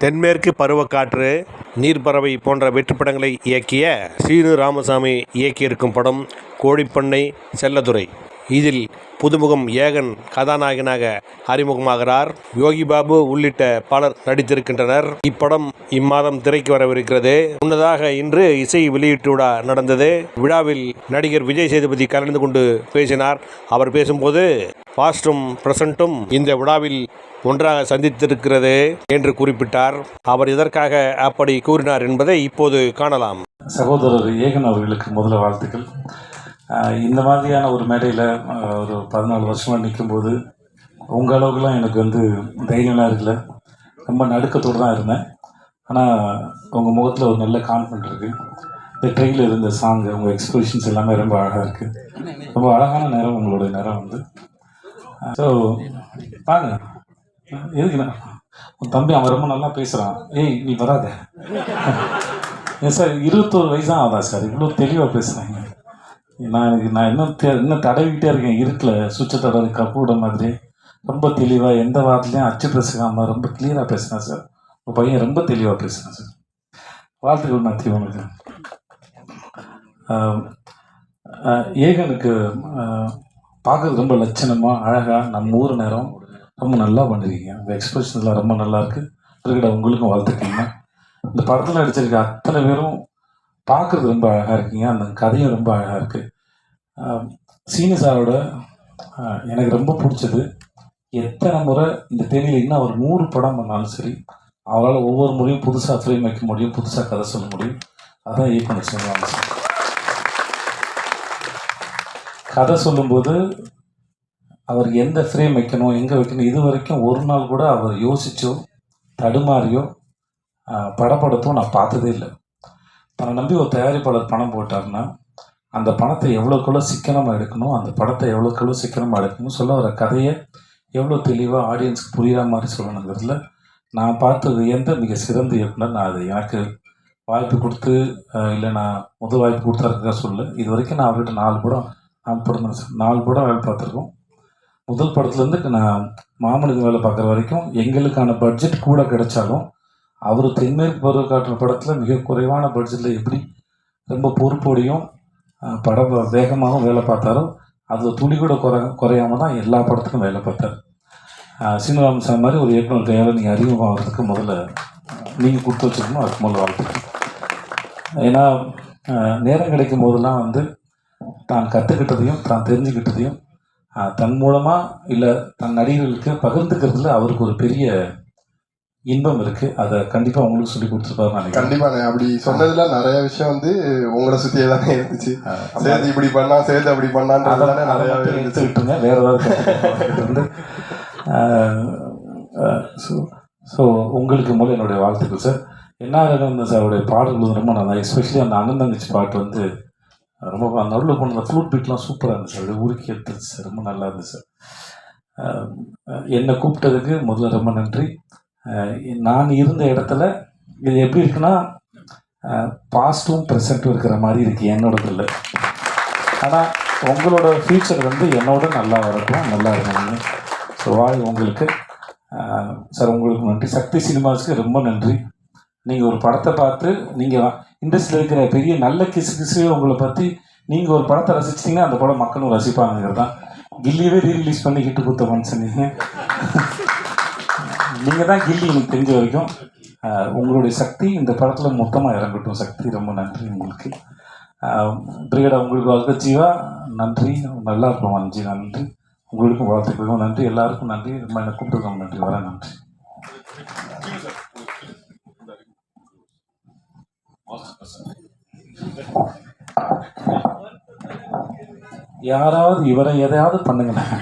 தென்மேற்கு பருவக்காற்று நீர்ப்பறவை போன்ற வெற்றிப்படங்களை இயக்கிய சீனு ராமசாமி இயக்கியிருக்கும் படம் கோழிப்பண்ணை செல்லதுரை. இதில் புதுமுகம் ஏகன் கதாநாயகனாக அறிமுகமாகிறார். யோகி பாபு உள்ளிட்ட பலர் நடித்திருக்கின்றனர். இப்படம் இம்மாதம் திரைக்கு வரவிருக்கிறது. முன்னதாக இன்று இசை வெளியீட்டு விழா நடந்தது. விழாவில் நடிகர் விஜய் சேதுபதி கலந்து கொண்டு பேசினார். அவர் பேசும்போது பாஸ்டும் பிரசன்ட்டும் இந்த விழாவில் ஒன்றாக சந்தித்திருக்கிறது என்று குறிப்பிட்டார். அவர் இதற்காக அப்படி கூறினார் என்பதை இப்போது காணலாம். சகோதரர் ஏகன் அவர்களுக்கு முதல வாழ்த்துக்கள். இந்த மாதிரியான ஒரு மேடையில் ஒரு பதினாலு வருஷமாக நிற்கும்போது உங்கள் அளவுக்குலாம் எனக்கு வந்து தைரியம்லாம் இருக்கல. ரொம்ப நடுக்கத்தோடு தான் இருந்தேன். ஆனால் உங்கள் முகத்தில் ஒரு நல்ல கான்ஃபிடென்ட் இருக்குது இந்த ட்ரெயினில் இருந்த சாங்கு உங்கள் எக்ஸ்பிரஷன்ஸ் எல்லாமே ரொம்ப அழகாக இருக்குது ரொம்ப அழகான நேரம் உங்களுடைய நேரம் வந்து. ஸோ பாருங்க. எதுக்குண்ணா உன் தம்பி அவன் ரொம்ப நல்லா பேசுகிறான் ஏய் நீ வராத. ஏன் சார் இருபத்தோரு வயசாக ஆகுதா சார் இவ்வளோ தெளிவாக பேசுகிறாங்க நான் எனக்கு நான் இன்னும் தெ இன்னும் தடவிக்கிட்டே இருக்கேன். இருட்டில் சுவிட்சை தடவை கப்பு மாதிரி. ரொம்ப தெளிவாக எந்த வார்த்தையும் அச்சு பேசுகாமல் ரொம்ப கிளியராக பேசுனேன் சார். உங்கள் பையன் ரொம்ப தெளிவாக பேசுனேன் சார். வாழ்த்துக்கள் மாற்றி உனக்கு ஏகனுக்கு பார்க்கறது ரொம்ப லட்சணமாக அழகாக நம்ம ஊர் நேரம் ரொம்ப நல்லா பண்ணிருக்கீங்க. உங்கள் எக்ஸ்பிரஷன்ஸ்லாம் ரொம்ப நல்லா இருக்கு. இருக்கிற உங்களுக்கும் வாழ்த்துக்கீங்க இந்த படத்தில் நடிச்சிருக்க அத்தனை பேரும் பார்க்குறது ரொம்ப அழகாக இருக்குங்க. அந்த கதையும் ரொம்ப அழகாக இருக்குது ஆஹ் சீனு சாரோட எனக்கு ரொம்ப பிடிச்சது. எத்தனை முறை இந்த தேதியில் இன்னும் அவர் நூறு படம் பண்ணாலும் சரி அவரால் ஒவ்வொரு முறையும் புதுசாக ஃப்ரேம் வைக்க முடியும் புதுசாக கதை சொல்ல முடியும். அதான் இயக்குனர் சொல்லுவாங்க சார். கதை சொல்லும்போது அவர் எந்த ஃப்ரேம் வைக்கணும் எங்கே வைக்கணும் இது வரைக்கும் ஒரு நாள் கூட அவர் யோசிச்சோ தடுமாறியோ படப்படத்தோ நான் பார்த்ததே இல்லை. தன்னை நம்பி ஒரு தயாரிப்பாளர் பணம் போட்டாருன்னா அந்த பணத்தை எவ்வளோக்குள்ளே சிக்கனமாக எடுக்கணும் அந்த படத்தை எவ்வளோக்குள்ள சிக்கனமாக எடுக்கணும் சொல்ல வர கதையை எவ்வளோ தெளிவாக ஆடியன்ஸ்க்கு புரியுற மாதிரி சொல்லணுங்கிறதுல நான் பார்த்தது எந்த மிக சிறந்த இயக்குனர் நான் அது எனக்கு வாய்ப்பு கொடுத்து இல்லை நான் முதல் வாய்ப்பு கொடுத்தாருக்கா சொல்ல இது வரைக்கும் நான் அவர்கிட்ட நாலு படம் நான் படம் நாலு படம் வேலை பார்த்துருக்கோம். முதல் படத்துலேருந்து நான் மாமனுக்கு வேலை பார்க்குற வரைக்கும் எங்களுக்கான பட்ஜெட் கூட கிடைச்சாலும் அவர் தென்மேற்கு பருவக்காற்று படத்தில் மிக குறைவான பட்ஜெட்டில் எப்படி ரொம்ப பொறுப்போடையும் படம் வேகமாகவும் வேலை பார்த்தாரோ அதில் துளி கூட குறை குறையாம தான் எல்லா படத்துக்கும் வேலை பார்த்தார். அஹ், சீனிவாசன் சார் மாதிரி ஒரு இயக்குனர் கையால் நீங்கள் அறிமுகமாகிறதுக்கு முதல்ல நீங்கள் கொடுத்து வச்சுருக்கணும் அதுக்கு முதல்ல வாழ்த்துக்கள். ஏன்னா நேரம் கிடைக்கும் போதெல்லாம் வந்து தான் கற்றுக்கிட்டதையும் தான் தெரிஞ்சுக்கிட்டதையும் தன் மூலமாக இல்லை தன் நடிகர்களுக்கு பகிர்ந்துக்கிறதுல அவருக்கு ஒரு பெரிய இன்பம் இருக்குது அதை கண்டிப்பாக உங்களுக்கு சொல்லி கொடுத்துருப்பாரு கண்டிப்பாண்ணே அப்படி சொன்னதுல நிறைய விஷயம் வந்து உங்களை சுத்தியே தானே இருந்துச்சு. சேது இப்படி பண்ணா சேது அப்படி அதை நிறைய இருந்துச்சு. எடுத்துக்கிட்டுங்க வேற ஏதாவது வந்து ஸோ ஸோ உங்களுக்கு முதல்ல என்னுடைய வாழ்த்துக்கள் சார் என்ன ஆகுதுன்னு சார் அவருடைய பாடல்கள் வந்து ரொம்ப நல்லா எஸ்பெஷலி அந்த அண்ணன் தங்கச்சி பாட்டு வந்து ரொம்ப அந்த நடுவில் கொண்டு அந்த ஃப்ளூட் பீட்லாம் சூப்பராக இருந்துச்சு அப்படியே உருக்கி எடுத்துருச்சு சார் ரொம்ப நல்லா இருந்துச்சு சார் என்னை கூப்பிட்டதுக்கு முதல்ல ரொம்ப நன்றி. நான் இருந்த இடத்துல இது எப்படி இருக்குன்னா பாஸ்ட்டும் ப்ரெசண்ட்டும் இருக்கிற மாதிரி இருக்குது என்னோட இல்லை ஆனால் உங்களோட ஃபியூச்சர் வந்து என்னோட நல்லா வரட்டும் நல்லா இருக்கணும் ஸோ வாழ் உங்களுக்கு சார் உங்களுக்கு நன்றி. சக்தி சினிமாஸ்க்கு ரொம்ப நன்றி. நீங்கள் ஒரு படத்தை பார்த்து நீங்கள் இண்டஸ்ட்ரியில் இருக்கிற பெரிய நல்ல கிசு கிசு உங்களை பற்றி நீங்கள் ஒரு படத்தை ரசிச்சிட்டிங்கன்னா அந்த படம் மக்களும் ரசிப்பாங்கிறது தான் கில்லியவே ரீரிலீஸ் பண்ணி ஹிட்டு கொடுத்த மனுஷன் நீங்கள் நீங்கள் தான் கில்லி எனக்கு தெரிஞ்ச வரைக்கும் உங்களுடைய சக்தி இந்த படத்தில் மொத்தமாக இறங்கட்டும். சக்தி ரொம்ப நன்றி உங்களுக்கு. பிரிகேடா உங்களுக்கு வாழ்த்து ஜீவா. நன்றி. நல்லா இருக்கும் அஞ்சு நன்றி. உங்களுக்கும் வாழ்த்துக்களுக்கும் நன்றி. எல்லாருக்கும் நன்றி. ரொம்ப என்னை கூப்பிட்டு நன்றி. வர நன்றி. யாராவது இவரை எதையாவது பண்ணுங்களேன்.